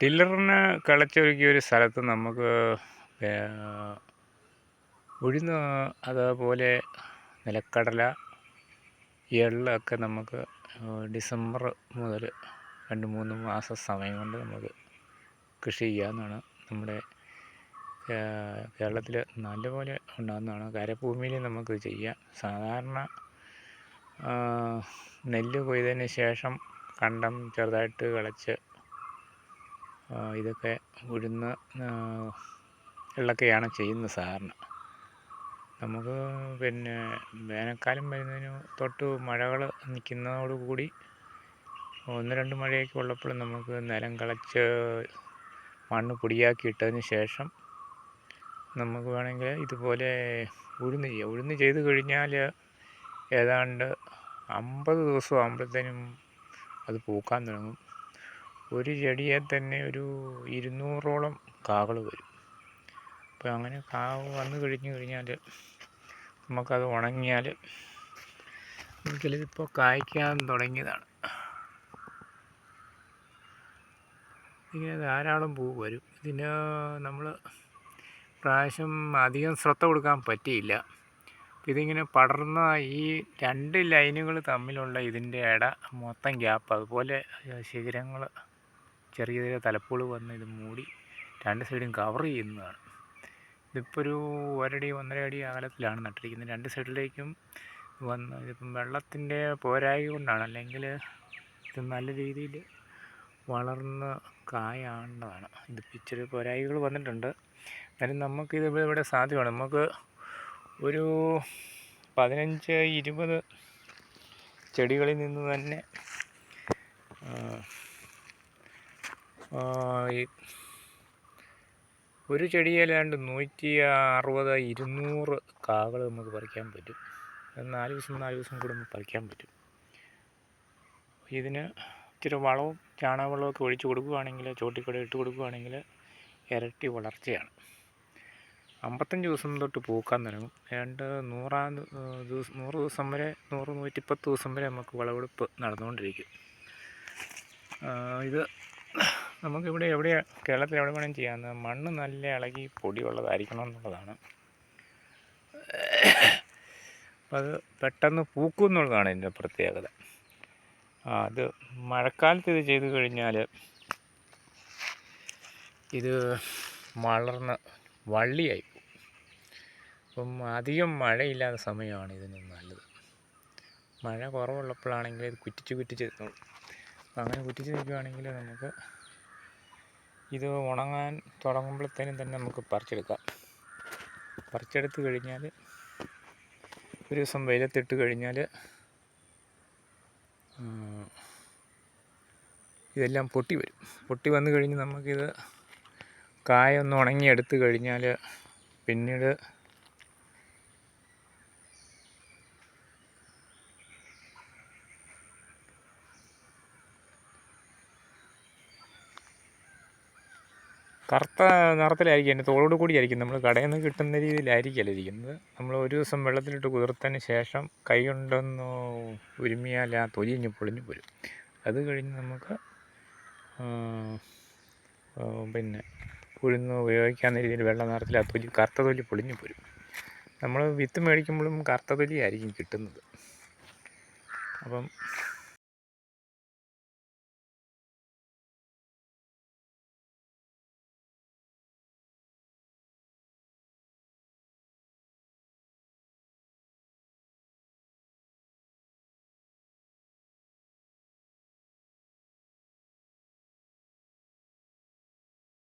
ടില്ലറിന് കിളച്ചൊരുക്കിയ ഒരു സ്ഥലത്ത് നമുക്ക് ഉഴുന്ന് അതേപോലെ നിലക്കടല എള്ളൊക്കെ നമുക്ക് ഡിസംബർ മുതൽ രണ്ട് മൂന്ന് മാസം സമയം കൊണ്ട് നമുക്ക് കൃഷി ചെയ്യാവുന്നതാണ്. നമ്മുടെ കേരളത്തിൽ നല്ലപോലെ ഉണ്ടാകുന്നതാണ് കരഭൂമിയിൽ നമുക്ക് ചെയ്യാം. സാധാരണ നെല്ല് കൊയ്തതിന് ശേഷം കണ്ടം ചെറുതായിട്ട് കിളച്ച് ഇതൊക്കെ ഉഴുന്ന് എള്ളൊക്കെയാണ് ചെയ്യുന്നത് സാധാരണ നമുക്ക് പിന്നെ വേനൽക്കാലം വരുന്നതിന് തൊട്ട് മഴകൾ നിൽക്കുന്നതോടു കൂടി ഒന്ന് രണ്ട് മഴയൊക്കെ ഉള്ളപ്പോൾ നമുക്ക് നിലം കിളച്ച് മണ്ണ് പൊടിയാക്കി ഇട്ടതിന് ശേഷം നമുക്ക് വേണമെങ്കിൽ ഇതുപോലെ ഉഴുന്ന് ചെയ്യാം. ഉഴുന്ന് ചെയ്ത് കഴിഞ്ഞാൽ ഏതാണ്ട് അമ്പത് ദിവസം ആകുമ്പോഴത്തേനും അത് പൂക്കാൻ തുടങ്ങും. ഒരു ചെടിയെ തന്നെ ഒരു ഇരുന്നൂറോളം കാകൾ വരും. അപ്പോൾ അങ്ങനെ കാവ് വന്നു കഴിഞ്ഞു കഴിഞ്ഞാൽ നമുക്കത് ഉണങ്ങിയാൽ ചിലതിപ്പോൾ കായ്ക്കാൻ തുടങ്ങിയതാണ്. ഇങ്ങനെ ധാരാളം പൂ വരും. ഇതിന് നമ്മൾ പ്രാവശ്യം അധികം ശ്രദ്ധ കൊടുക്കാൻ പറ്റിയില്ല. ഇതിങ്ങനെ പടർന്ന ഈ രണ്ട് ലൈനുകൾ തമ്മിലുള്ള ഇതിന്റെ ഇട മൊത്തം ഗ്യാപ്പ്. അതുപോലെ ശിഖരങ്ങൾ ചെറിയ ചെറിയ തലപ്പുകൾ വന്ന് ഇത് മൂടി രണ്ട് സൈഡും കവർ ചെയ്യുന്നതാണ്. ഇതിപ്പോൾ ഒരു ഒരടി ഒന്നര അടി അകലത്തിലാണ് നട്ടിരിക്കുന്നത്. രണ്ട് സൈഡിലേക്കും വന്ന് ഇതിപ്പം വെള്ളത്തിന്റെ പോരായ്ക കൊണ്ടാണ്. അല്ലെങ്കിൽ ഇത് നല്ല രീതിയിൽ വളർന്ന് കായാണ്ടതാണ് ഇത് ഇച്ചിരി പോരായികൾ വന്നിട്ടുണ്ട്. എന്നാലും നമുക്കിത് ഇവിടെ സാധ്യമാണ്. നമുക്ക് ഒരു പതിനഞ്ച് ഇരുപത് ചെടികളിൽ നിന്ന് തന്നെ ഒരു ചെടിയിലാണ്ട് നൂറ്റി അറുപത് ഇരുന്നൂറ് കാകൾ നമുക്ക് പറിക്കാൻ പറ്റും. നാല് ദിവസം നാല് ദിവസം കൂടുമ്പോൾ പറിക്കാൻ പറ്റും. ഇതിന് ഇച്ചിരി വളവും ചാണകവെള്ളമൊക്കെ ഒഴിച്ചു കൊടുക്കുകയാണെങ്കിൽ ചോട്ടിക്കൂടെ ഇട്ട് കൊടുക്കുകയാണെങ്കിൽ ഇരട്ടി വളർച്ചയാണ്. അമ്പത്തഞ്ച് ദിവസം തൊട്ട് പൂക്കാൻ തുടങ്ങും. ഏതാണ്ട് നൂറാം ദിവസം നൂറ് ദിവസം വരെ നൂറ് നൂറ്റിപ്പത്ത് ദിവസം വരെ നമുക്ക് വിളവെടുപ്പ് നടന്നുകൊണ്ടിരിക്കും. ഇത് നമുക്കിവിടെ എവിടെ കേരളത്തിൽ എവിടെ വേണമെങ്കിലും ചെയ്യാവുന്ന മണ്ണ് നല്ല ഇളകി പൊടിയുള്ളതായിരിക്കണം എന്നുള്ളതാണ്. അപ്പം അത് പെട്ടെന്ന് പൂക്കും എന്നുള്ളതാണ് ഇതിന്റെ പ്രത്യേകത. അത് മഴക്കാലത്ത് ഇത് ചെയ്തു കഴിഞ്ഞാൽ ഇത് വളർന്ന് വള്ളിയായി അപ്പം അധികം മഴയില്ലാത്ത സമയമാണ് ഇതിന് നല്ലത്. മഴ കുറവുള്ളപ്പോഴാണെങ്കിൽ ഇത് കുറ്റിച്ച് കുറ്റിച്ച് അപ്പം അങ്ങനെ കുറ്റിച്ച് വയ്ക്കുകയാണെങ്കിൽ നമുക്ക് ഇത് ഉണങ്ങാൻ തുടങ്ങുമ്പോഴത്തേനും തന്നെ നമുക്ക് പറിച്ചെടുക്കാം. പറിച്ചെടുത്ത് കഴിഞ്ഞാൽ ഒരു ദിവസം വെയിലത്തിട്ട് കഴിഞ്ഞാൽ ഇതെല്ലാം പൊട്ടി വരും. പൊട്ടി വന്നു കഴിഞ്ഞ് നമുക്കിത് കായ ഒന്ന് ഉണങ്ങിയെടുത്ത് കഴിഞ്ഞാൽ പിന്നീട് കറുത്ത നിറത്തിലായിരിക്കും അതിന്റെ തോളോട് കൂടിയായിരിക്കും. നമ്മൾ കടയിൽ നിന്ന് കിട്ടുന്ന രീതിയിലായിരിക്കുമല്ലോ ഇരിക്കുന്നത്. നമ്മൾ ഒരു ദിവസം വെള്ളത്തിലിട്ട് കുതിർത്തതിന് ശേഷം കൈ കൊണ്ടൊന്ന് ഉരുമിയാൽ ആ തൊലിഞ്ഞ് പൊളിഞ്ഞു പോരും. അത് കഴിഞ്ഞ് നമുക്ക് പിന്നെ ഉഴുന്ന് ഉപയോഗിക്കാവുന്ന രീതിയിൽ വെള്ള നിറത്തിൽ ആ തൊലി കറുത്ത തൊലി പൊളിഞ്ഞ് പോരും. നമ്മൾ വിത്ത് മേടിക്കുമ്പോഴും കറുത്ത തൊലിയായിരിക്കും കിട്ടുന്നത്. അപ്പം